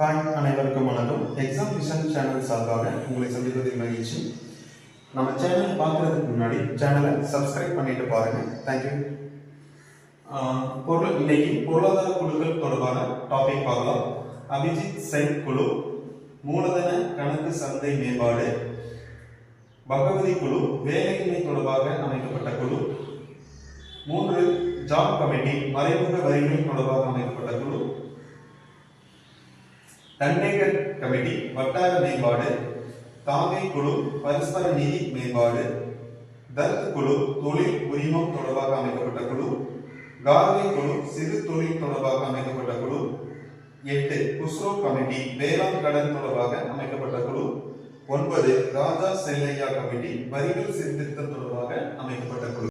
Hi அனைவருக்கும் வணக்கம். Exam vision channel சார்பாக உங்களை சந்திப்பதில் மகிழ்ச்சி. நம்ம சேனல் பார்க்கறதுக்கு முன்னாடி சேனலை சப்ஸ்கிரைப் பண்ணிட்டு பாருங்க. தேங்க்யூ பொருள் இன்னைக்கு பொருளாதார குழுக்கள் தொடர்பான டாபிக் பார்க்கலாம். அபிஜித் சென் குழு மூலதன கணக்கு சந்தை மேம்பாடு பகவதி குழு வேலையின்மை தொடர்பாக அமைக்கப்பட்ட குழு மூன்று ஜாப் கமிட்டி மறைமுக வரிகள் தொடர்பாக அமைக்கப்பட்ட குழு தன்மேகர் கமிட்டி வட்டார மேம்பாடு தாமை குழு பரஸ்பர நிதி மேம்பாடு தத் குழு தொழில் உரிமம் தொடர்பாக அமைக்கப்பட்ட குழு கார்மை குழு சிறு தொழில் தொடர்பாக அமைக்கப்பட்ட குழு எட்டு குஸ்ரோ கமிட்டி வேளாண் கடன் தொடர்பாக அமைக்கப்பட்ட குழு ஒன்பது ராஜா செல்லையா கமிட்டி வரிகள் சீர்திருத்தம் தொடர்பாக அமைக்கப்பட்ட குழு.